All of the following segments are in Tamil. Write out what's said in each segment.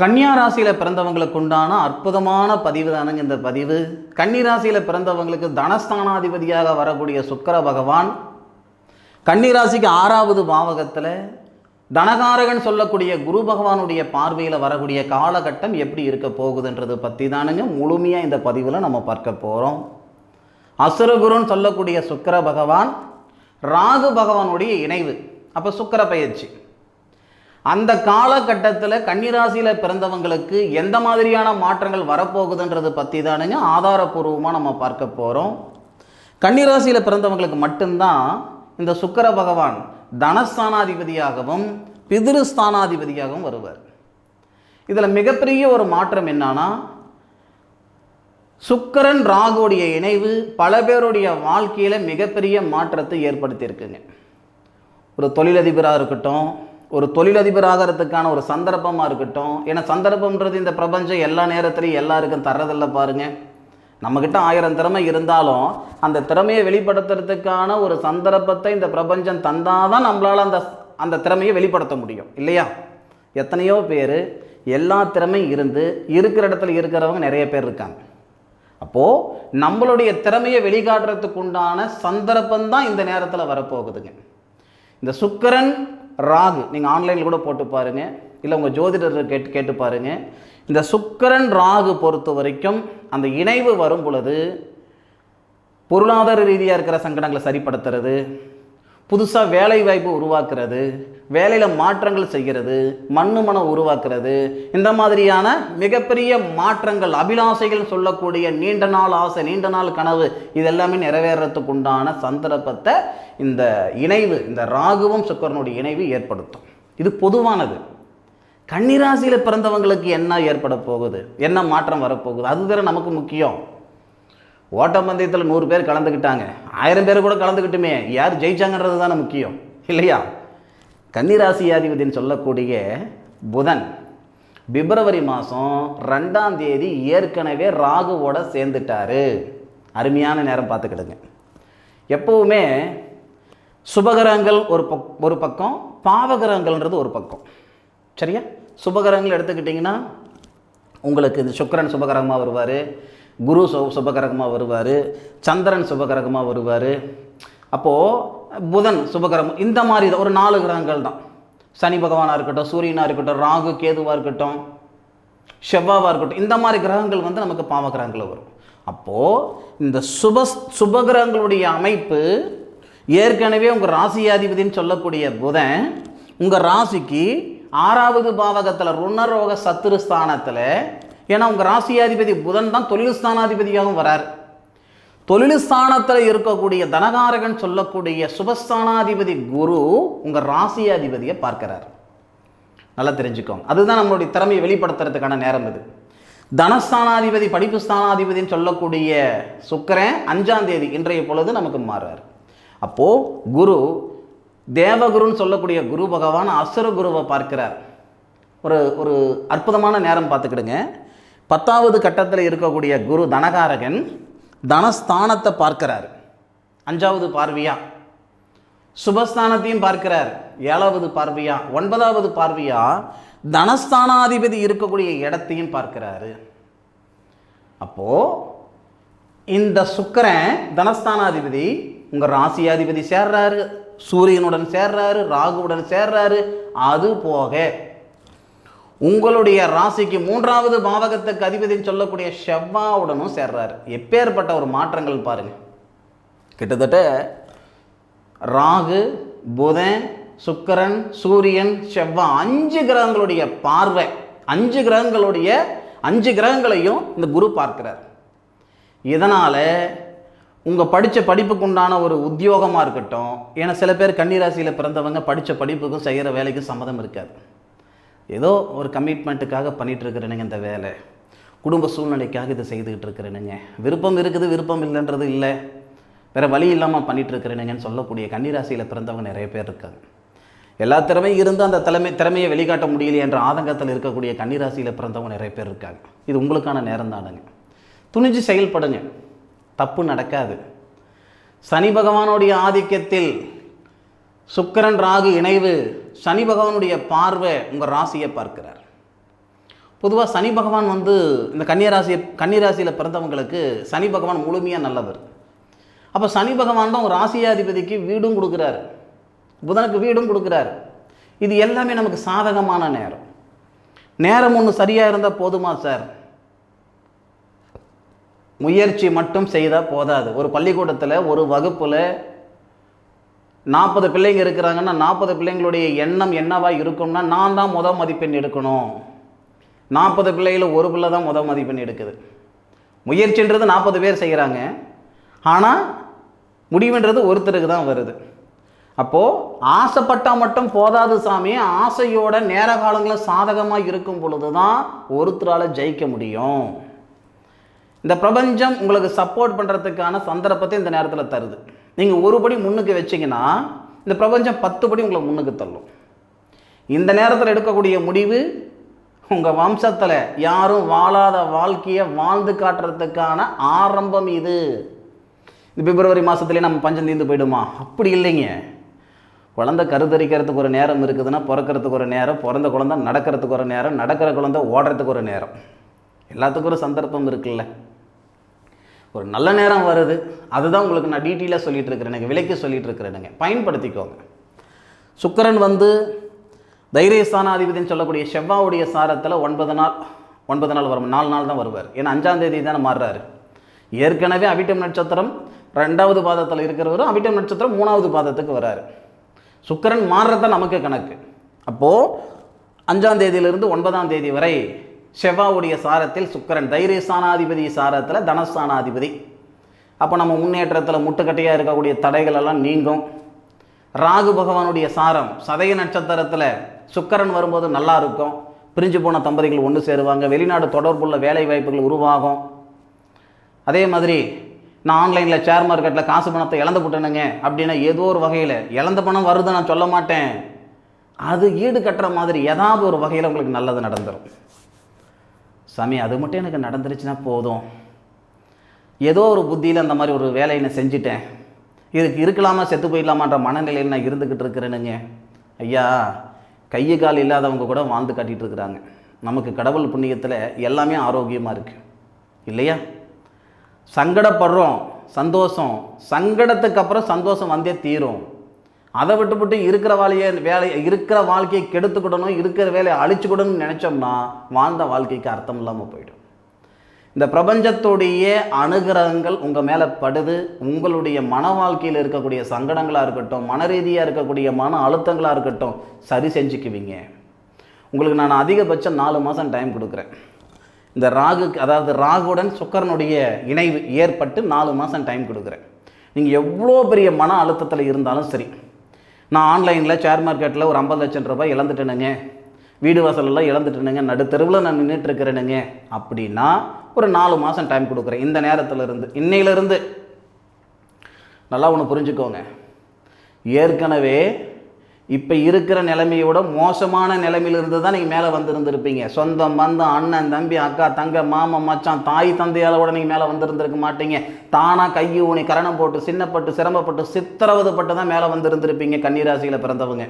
கன்னியா ராசியில் பிறந்தவங்களுக்கு உண்டான அற்புதமான பதிவு தானுங்க இந்த பதிவு? கன்னி ராசியில் பிறந்தவங்களுக்கு தனஸ்தானாதிபதியாக வரக்கூடிய சுக்கர பகவான் கன்னி ராசிக்கு ஆறாவது பாவகத்தில் தனகாரகன் சொல்லக்கூடிய குரு பகவானுடைய பார்வையில் வரக்கூடிய காலகட்டம் எப்படி இருக்க போகுதுன்றது பற்றி தானுங்க முழுமையாக இந்த பதிவில் நம்ம பார்க்க போகிறோம் அசுரகுருன்னு சொல்லக்கூடிய சுக்கர பகவான் ராகு பகவானுடைய இணைவு. அப்போ சுக்கர பயிற்சி. அந்த காலகட்டத்தில் கன்னிராசியில் பிறந்தவங்களுக்கு எந்த மாதிரியான மாற்றங்கள் வரப்போகுதுன்றது பற்றி தானுங்க ஆதாரபூர்வமாக நம்ம பார்க்க போகிறோம் கன்னிராசியில் பிறந்தவங்களுக்கு மட்டும்தான் இந்த சுக்கர பகவான் தனஸ்தானாதிபதியாகவும் பிதிருஸ்தானாதிபதியாகவும் வருவார். இதில் மிகப்பெரிய ஒரு மாற்றம் என்னன்னா சுக்கிரன் ராகுடைய இணைவு பல பேருடைய வாழ்க்கையில் மிகப்பெரிய மாற்றத்தை ஏற்படுத்தியிருக்குங்க. ஒரு தொழிலதிபராக இருக்கட்டும் ஒரு தொழிலதிபராகிறதுக்கான ஒரு சந்தர்ப்பமாக இருக்கட்டும். ஏன்னா சந்தர்ப்பம்ன்றது இந்த பிரபஞ்சம் எல்லா நேரத்துலையும் எல்லாருக்கும் தர்றதில்ல பாருங்கள் நம்மக்கிட்ட ஆயிரம் திறமை இருந்தாலும் அந்த திறமையை வெளிப்படுத்துறதுக்கான ஒரு சந்தர்ப்பத்தை இந்த பிரபஞ்சம் தந்தாதான் நம்மளால் அந்த அந்த திறமையை வெளிப்படுத்த முடியும். இல்லையா? எத்தனையோ பேர் எல்லா திறமையும் இருந்து இருக்கிற இடத்துல இருக்கிறவங்க நிறைய பேர் இருக்காங்க. அப்போது நம்மளுடைய திறமையை வெளிக்காட்டுறதுக்கு உண்டான சந்தர்ப்பம் தான் இந்த நேரத்தில் வரப்போகுதுங்க. இந்த சுக்கரன் ராகு நீங்கள் ஆன்லைனில் கூட போட்டு பாருங்கள் இல்லை உங்கள் ஜோதிடர் கேட்டு கேட்டு பாருங்கள் இந்த சுக்கிரன் ராகு பொறுத்த வரைக்கும் அந்த இணைவு வரும் பொழுது பொருளாதார ரீதியாக இருக்கிற சங்கடங்களை சரிப்படுத்துறது புதுசாக வேலை வாய்ப்பு உருவாக்குறது வேலையில் மாற்றங்கள் செய்கிறது மண்ணு மனம் உருவாக்குறது இந்த மாதிரியான மிகப்பெரிய மாற்றங்கள் அபிலாசைகள் சொல்லக்கூடிய நீண்ட நாள் ஆசை நீண்ட நாள் கனவு இது எல்லாமே நிறைவேறத்துக்கு உண்டான சந்தர்ப்பத்தை இந்த இணைவு இந்த ராகுவும் சுக்கரனுடைய இணைவு ஏற்படுத்தும். இது பொதுவானது. கன்னிராசியில் பிறந்தவங்களுக்கு என்ன ஏற்பட போகுது? என்ன மாற்றம் வரப்போகுது அதுதான் நமக்கு முக்கியம். ஓட்டப்பந்தயத்தில் நூறு பேர் கலந்துக்கிட்டாங்க. ஆயிரம் பேர் கூட கலந்துக்கிட்டுமே. யார் ஜெயிச்சாங்கன்றது தானே முக்கியம். இல்லையா? கன்னிராசியாதிபதினு சொல்லக்கூடிய புதன் பிப்ரவரி மாதம் ரெண்டாம் தேதி ஏற்கனவே ராகுவோட சேர்ந்துட்டாரு. அருமையான நேரம் பார்த்துக்கிடுங்க. எப்போவுமே சுபகரங்கள் ஒரு பக் ஒரு பக்கம் பாவகரங்கள்ன்றது ஒரு பக்கம். சரியா? சுபகரங்கள் எடுத்துக்கிட்டிங்கன்னா உங்களுக்கு இந்த சுக்கரன் சுபகரமாக வருவார். குரு சு சுபகரகமாக வருவார் சந்திரன் சுபகரகமாக வருவார். அப்போது புதன் சுபகரகம் இந்த மாதிரி தான் ஒரு நாலு கிரகங்கள் தான். சனி பகவானாக இருக்கட்டும் சூரியனாக இருக்கட்டும் ராகு கேதுவாக இருக்கட்டும் செவ்வாவாக இருக்கட்டும் இந்த மாதிரி கிரகங்கள் வந்து நமக்கு பாவ கிரகங்கள் வரும். அப்போது இந்த சுப சுபகிரகங்களுடைய அமைப்பு ஏற்கனவே உங்கள் ராசியாதிபதினு சொல்லக்கூடிய புதன் உங்கள் ராசிக்கு ஆறாவது பாவகத்தில் ருணரோக சத்துரு ஸ்தானத்தில் ஏன்னா உங்கள் ராசியாதிபதி புதன் தான் தொழில் ஸ்தானாதிபதியாகவும் வரார். தொழில் ஸ்தானத்தில் இருக்கக்கூடிய தனகாரகன் சொல்லக்கூடிய சுபஸ்தானாதிபதி குரு உங்கள் ராசியாதிபதியை பார்க்கிறார். நல்லா தெரிஞ்சுக்கோங்க. அதுதான் நம்மளுடைய திறமையை வெளிப்படுத்துறதுக்கான நேரம் இது. தனஸ்தானாதிபதி படிப்பு ஸ்தானாதிபதின்னு சொல்லக்கூடிய சுக்கரன் அஞ்சாம் தேதி இன்றைய பொழுது நமக்கு மாறுறார். அப்போது குரு தேவகுருன்னு சொல்லக்கூடிய குரு பகவான் அசுர குருவை பார்க்கிறார். ஒரு ஒரு அற்புதமான நேரம் பார்த்துக்கிடுங்க. பத்தாவது கட்டத்தில் இருக்கக்கூடிய குரு தனகாரகன் தனஸ்தானத்தை பார்க்கிறார். அஞ்சாவது பார்வையா? சுபஸ்தானத்தையும் பார்க்கிறார். ஏழாவது பார்வையா? ஒன்பதாவது பார்வையா? தனஸ்தானாதிபதி இருக்கக்கூடிய இடத்தையும் பார்க்கிறாரு. அப்போ இந்த சுக்கிரன் தனஸ்தானாதிபதி உங்கள் ராசியாதிபதி சேர்றாரு. சூரியனுடன் சேர்றாரு ராகுவுடன் சேர்றாரு. அது போக உங்களுடைய ராசிக்கு மூன்றாவது பாவகத்துக்கு அதிபதினு சொல்லக்கூடிய செவ்வாவுடனும் சேர்றாரு. எப்பேற்பட்ட ஒரு மாற்றங்கள் பாருங்க. கிட்டத்தட்ட ராகு புதன் சுக்கரன் சூரியன் செவ்வாய் அஞ்சு கிரகங்களுடைய பார்வை அஞ்சு கிரகங்களுடைய அஞ்சு கிரகங்களையும் இந்த குரு பார்க்கிறார். இதனால் உங்கள் படித்த படிப்புக்கு உண்டான ஒரு உத்தியோகமாக இருக்கட்டும் ஏன்னா சில பேர் கன்னிராசியில் பிறந்தவங்க படித்த படிப்புக்கும் செய்கிற வேலைக்கும் சம்மதம் இருக்காது. ஏதோ ஒரு கமிட்மெண்ட்டுக்காக பண்ணிகிட்டுருக்குறேனுங்க இந்த வேலை. குடும்ப சூழ்நிலைக்காக இதை செய்துக்கிட்டு இருக்கிறேனுங்க விருப்பம் இருக்குது விருப்பம் இல்லைன்றது இல்லை. வேறு வழி இல்லாமல் பண்ணிகிட்டு இருக்கிறேனுங்கன்னு சொல்லக்கூடிய கன்னிராசியில் பிறந்தவங்க நிறைய பேர் இருக்காங்க. எல்லா திறமையும் இருந்து அந்த தலைமை திறமையை வெளிக்காட்ட முடியலையே என்ற ஆதங்கத்தில் இருக்கக்கூடிய கன்னிராசியில் பிறந்தவங்க நிறைய பேர் இருக்காங்க. இது உங்களுக்கான நேரம் தானுங்க. துணிஞ்சு செயல்படுங்க. தப்பு நடக்காது. சனி பகவானுடைய ஆதிக்கத்தில் சுக்கிரன் ராகு இணைவு சனி பகவானுடைய பார்வை உங்கள் ராசியை பார்க்கிறார். பொதுவாக சனி பகவான் வந்து இந்த கன்னியராசியை கன்னிராசியில் பிறந்தவங்களுக்கு சனி பகவான் முழுமையாக நல்லவர். அப்போ சனி பகவான் தான் ஒரு ராசியாதிபதிக்கு வீடும் கொடுக்குறாரு. புதனுக்கு வீடும் கொடுக்குறாரு. இது எல்லாமே நமக்கு சாதகமான நேரம். நேரம் ஒன்று சரியாக இருந்தால் போதுமா சார்? முயற்சி மட்டும் செய்தால் போதாது. ஒரு பள்ளிக்கூடத்தில் ஒரு வகுப்பில் நாற்பது பிள்ளைங்க இருக்கிறாங்கன்னா நாற்பது பிள்ளைங்களுடைய எண்ணம் என்னவா இருக்கும்னா நான் தான் முத மதிப்பெண் எடுக்கணும். நாற்பது பிள்ளைகளில் ஒரு பிள்ளை தான் முத மதிப்பெண் எடுக்குது. முயற்சின்றது நாற்பது பேர் செய்கிறாங்க ஆனால் முடிவுன்றது ஒருத்தருக்கு தான் வருது. அப்போது ஆசைப்பட்டால் மட்டும் போதாது சாமி ஆசையோட நேர காலங்களில் சாதகமாக இருக்கும் பொழுது தான் ஒருத்தரால் ஜெயிக்க முடியும். இந்த பிரபஞ்சம் உங்களுக்கு சப்போர்ட் பண்ணுறதுக்கான சந்தர்ப்பத்தை இந்த நேரத்தில் தருது. நீங்கள் ஒரு படி முன்னுக்கு வச்சீங்கன்னா இந்த பிரபஞ்சம் பத்து படி உங்களை முன்னுக்கு தள்ளும். இந்த நேரத்தில் எடுக்கக்கூடிய முடிவு உங்கள் வம்சத்தில் யாரும் வாழாத வாழ்க்கையை வாழ்ந்து காட்டுறதுக்கான ஆரம்பம் இது. இந்த பிப்ரவரி மாதத்துலேயே நம்ம பஞ்சம் தீர்ந்து போயிடுமா? அப்படி இல்லைங்க. குழந்தை கருத்தரிக்கிறதுக்கு ஒரு நேரம் இருக்குதுன்னா பிறக்கிறதுக்கு ஒரு நேரம் பிறந்த குழந்தை நடக்கிறதுக்கு ஒரு நேரம் நடக்கிற குழந்தை ஓடுறதுக்கு ஒரு நேரம். எல்லாத்துக்கும் ஒரு சந்தர்ப்பம் இருக்குல்ல. ஒரு நல்ல நேரம் வருது. அதுதான் உங்களுக்கு நான் டீட்டெயிலாக சொல்லிட்டு இருக்கிறேனுங்க விலைக்கு சொல்லிட்டு இருக்கிறேனுங்க பயன்படுத்திக்கோங்க. சுக்கரன் வந்து தைரியஸ்தானாதிபதினு சொல்லக்கூடிய செவ்வாவுடைய சாரத்தில் ஒன்பது நாள் ஒன்பது நாள் வரும் நாலு நாள் தான் வருவார். ஏன்னா அஞ்சாம் தேதி தானே மாறுறாரு. ஏற்கனவே அவிட்டம் நட்சத்திரம் ரெண்டாவது பாதத்தில் இருக்கிறவரும் அவிட்டம் நட்சத்திரம் மூணாவது பாதத்துக்கு வராரு. சுக்கரன் மாறுறது நமக்கு கணக்கு. அப்போது அஞ்சாம் தேதியிலிருந்து ஒன்பதாம் தேதி வரை செவ்வாவுடைய சாரத்தில் சுக்கிரன். தைரியஸ்தானாதிபதி சாரத்தில் தனஸ்தானாதிபதி. அப்போ நம்ம முன்னேற்றத்தில் முட்டுக்கட்டையாக இருக்கக்கூடிய தடைகள் எல்லாம் நீங்கும். ராகு பகவானுடைய சாரம் சதய நட்சத்திரத்தில் சுக்கரன் வரும்போது நல்லா இருக்கும். பிரிஞ்சு போன தம்பதிகள் ஒன்று சேருவாங்க. வெளிநாடு தொடர்புள்ள வேலை வாய்ப்புகள் உருவாகும். அதே மாதிரி நான் ஆன்லைனில் ஷேர் மார்க்கெட்டில் காசு பணத்தை இழந்து போட்டேனுங்க அப்படின்னா ஏதோ ஒரு வகையில் இழந்த பணம் வருது நான் சொல்ல மாட்டேன். அது ஈடு கட்டுற மாதிரி ஏதாவது ஒரு வகையில் உங்களுக்கு நல்லது நடந்துடும் சாமி அது மட்டும் எனக்கு நடந்துருச்சுன்னா போதும். ஏதோ ஒரு புத்தியில் அந்த மாதிரி ஒரு வேலையை நான் செஞ்சுட்டேன். இதுக்கு இருக்கலாமா செத்து போயிடலாமான்ற மனநிலையில் நான் இருந்துக்கிட்டு இருக்கிறேனுங்க. ஐயா கையை கால் இல்லாதவங்க கூட வாழ்ந்து காட்டிகிட்டு இருக்கிறாங்க. நமக்கு கடவுள் புண்ணியத்தில் எல்லாமே ஆரோக்கியமாக இருக்குது இல்லையா? சங்கடப்படுறோம் சந்தோஷம். சங்கடத்துக்கு அப்புறம் சந்தோஷம் வந்தே தீரும். அதை விட்டுவிட்டு இருக்கிற வேலையை வேலையை இருக்கிற வாழ்க்கையை கெடுத்துக்கிடணும் இருக்கிற வேலையை அழிச்சுக்கிடணும்னு நினச்சோம்னா வாழ்ந்த வாழ்க்கைக்கு அர்த்தம் இல்லாமல் போயிடும். இந்த பிரபஞ்சத்துடைய அனுகிரகங்கள் உங்கள் மேலே படுது. உங்களுடைய மன வாழ்க்கையில் இருக்கக்கூடிய சங்கடங்களாக இருக்கட்டும் மன ரீதியாக இருக்கக்கூடிய மன அழுத்தங்களாக இருக்கட்டும் சரி செஞ்சுக்குவீங்க. உங்களுக்கு நான் அதிகபட்சம் நாலு மாதம் டைம் கொடுக்குறேன். இந்த ராகுக்கு அதாவது ராகுடன் சுக்கரனுடைய இணைவு ஏற்பட்டு நாலு மாதம் டைம் கொடுக்குறேன். நீங்கள் எவ்வளோ பெரிய மன அழுத்தத்தில் இருந்தாலும் சரி நான் ஆன்லைனில் ஷேர் மார்க்கெட்டில் ஒரு ஐம்பது லட்சம் ரூபாய் இழந்துட்டேனுங்க. வீடு வாசலெல்லாம் இழந்துட்டேனுங்க. நடுத்தருவில் நான் நின்றுட்டு இருக்கிறேனுங்க அப்படின்னா ஒரு நாலு மாதம் டைம் கொடுக்குறேன். இந்த நேரத்தில் இருந்து இன்னையிலிருந்து. நல்லா ஒன்று புரிஞ்சுக்கோங்க. ஏற்கனவே இப்போ இருக்கிற நிலைமையோட மோசமான நிலைமையிலிருந்து தான் நீங்கள் மேலே வந்திருந்திருப்பீங்க. சொந்தம் பந்தம் அண்ணன் தம்பி அக்கா தங்க மாமன் மச்சான் தாய் தந்தையால் கூட நீங்கள் மேலே வந்திருந்திருக்க மாட்டீங்க. தானாக கையை ஊனி கரணம் போட்டு சின்னப்பட்டு சிரமப்பட்டு சித்திரவதைப்பட்டு தான் மேலே வந்திருந்திருப்பீங்க கன்னிராசியில் பிறந்தவங்க.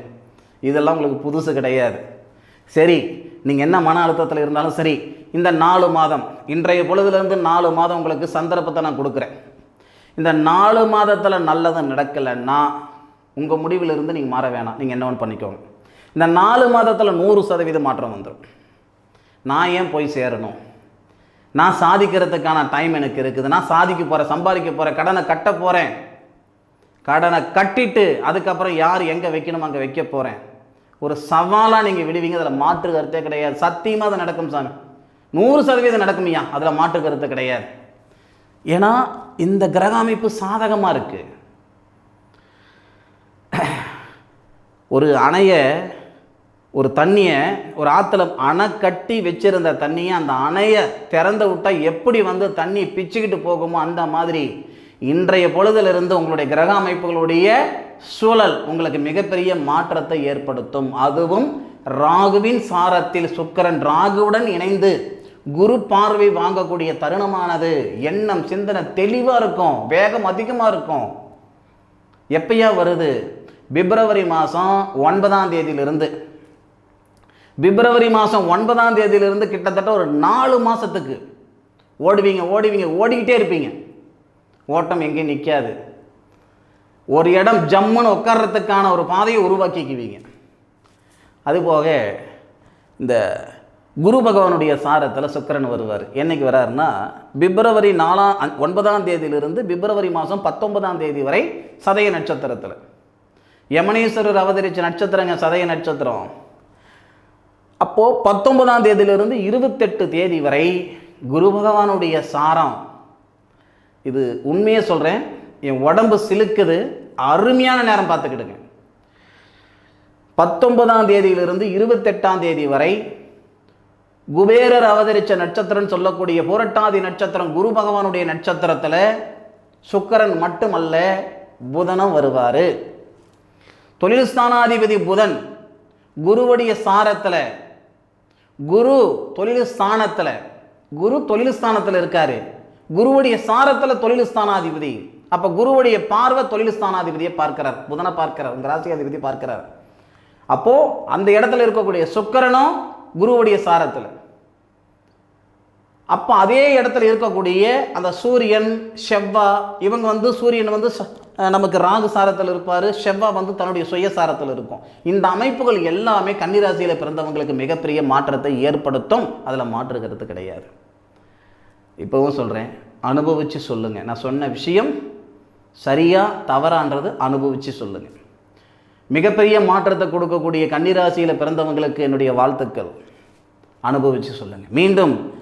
இதெல்லாம் உங்களுக்கு புதுசு கிடையாது. சரி நீங்கள் என்ன மன அழுத்தத்தில் இருந்தாலும் சரி இந்த நாலு மாதம் இன்றைய பொழுதுலேருந்து நாலு மாதம் உங்களுக்கு சந்தர்ப்பத்தை நான் கொடுக்குறேன். இந்த நாலு மாதத்தில் நல்லது நடக்கலைன்னா உங்கள் முடிவிலிருந்து நீங்கள் மாற வேணாம். நீங்கள் என்ன ஒன்று பண்ணிக்கோங்க. இந்த நாலு மாதத்தில் நூறு சதவீத மாற்றம் வந்துடும். நான் ஏன் போய் சேரணும்? நான் சாதிக்கிறதுக்கான டைம் எனக்கு இருக்குது. நான் சாதிக்க போகிறேன் சம்பாதிக்க போகிறேன் கடனை கட்ட போகிறேன் கடனை கட்டிட்டு அதுக்கப்புறம் யார் எங்கே வைக்கணும் அங்கே வைக்க போகிறேன் ஒரு சவாலாக நீங்கள் விடுவீங்க அதில் மாற்று கருத்தே கிடையாது. சத்தியமாக அது நடக்கும் சாமி. நூறு சதவீதம் நடக்குமையா அதில் மாற்று கருத்து கிடையாது. ஏன்னா இந்த கிரக அமைப்பு சாதகமாக இருக்குது ஒரு அணையை ஒரு தண்ணியை ஒரு ஆற்றுல அணை கட்டி வச்சிருந்த தண்ணியை அந்த அணையை திறந்து விட்டால் எப்படி வந்து தண்ணி பிச்சுக்கிட்டு போகுமோ அந்த மாதிரி இன்றைய பொழுதிலிருந்து உங்களுடைய கிரக அமைப்புகளுடைய சூழல் உங்களுக்கு மிகப்பெரிய மாற்றத்தை ஏற்படுத்தும். அதுவும் ராகுவின் சாரத்தில் சுக்கிரன் ராகுவுடன் இணைந்து குரு பார்வை வாங்கக்கூடிய தருணமானது. எண்ணம் சிந்தனை தெளிவாக இருக்கும் வேகம் அதிகமாக இருக்கும். எப்பயா வருது? பிப்ரவரி மாதம் ஒன்பதாம் தேதியிலிருந்து. பிப்ரவரி மாதம் ஒன்பதாம் தேதியிலிருந்து கிட்டத்தட்ட ஒரு நாலு மாதத்துக்கு ஓடுவீங்க ஓடுவீங்க ஓடிக்கிட்டே இருப்பீங்க. ஓட்டம் எங்கேயும் நிற்காது ஒரு இடம் ஜம்முன்னு உட்கார்றதுக்கான ஒரு பாதையை உருவாக்கிக்குவீங்க. அதுபோக இந்த குரு பகவானுடைய சாரத்தில் சுக்கரன் வருவார். என்னைக்கு வராருன்னா பிப்ரவரி நாலாம் ஒன்பதாம் தேதியிலிருந்து பிப்ரவரி மாதம் பத்தொன்பதாம் தேதி வரை சதய நட்சத்திரத்தில். யமனேஸ்வரர் அவதரித்த நட்சத்திரங்க சதய நட்சத்திரம். அப்போது பத்தொன்பதாம் தேதியிலிருந்து இருபத்தெட்டு தேதி வரை குரு பகவானுடைய சாரம். இது உண்மையை சொல்கிறேன் என் உடம்பு சிலுக்குது. அருமையான நேரம் பார்த்துக்கிடுங்க. பத்தொன்பதாம் தேதியிலிருந்து இருபத்தெட்டாம் தேதி வரை குபேரர் அவதரித்த நட்சத்திரம் சொல்லக்கூடிய புரட்டாதி நட்சத்திரம் குரு பகவானுடைய நட்சத்திரத்தில் சுக்கரன் மட்டுமல்ல புதனம் வருவார். தொழில் ஸ்தானாதிபதி புதன் குருவுடைய சாரத்தில் குரு தொழில் ஸ்தானத்தில் குரு தொழில் ஸ்தானத்தில் இருக்காரு. குருவுடைய சாரத்தில் தொழில் ஸ்தானாதிபதி அப்போ குருவுடைய பார்வை தொழில் ஸ்தானாதிபதியை பார்க்கிறார். புதனை பார்க்கிறார். உங்கள் ராசியாதிபதி பார்க்கிறார். அப்போது அந்த இடத்துல இருக்கக்கூடிய சுக்கரனும் குருவுடைய சாரத்தில். அப்போ அதே இடத்துல இருக்கக்கூடிய அந்த சூரியன் செவ்வா இவங்க வந்து சூரியன் வந்து ச- நமக்கு ராகு சாரத்தில் இருப்பார் செவ்வா வந்து தன்னுடைய சுயசாரத்தில் இருக்கும். இந்த அமைப்புகள் எல்லாமே கன்னிராசியில் பிறந்தவங்களுக்கு மிகப்பெரிய மாற்றத்தை ஏற்படுத்தும். அதில் மாற்றுகிறது கிடையாது. இப்போவும் சொல்கிறேன் அனுபவித்து சொல்லுங்கள் நான் சொன்ன விஷயம் சரியாக தவறான்றது அனுபவித்து சொல்லுங்கள் மிகப்பெரிய மாற்றத்தை கொடுக்கக்கூடிய கன்னிராசியில் பிறந்தவங்களுக்கு என்னுடைய வாழ்த்துக்கள். அனுபவித்து சொல்லுங்கள் மீண்டும்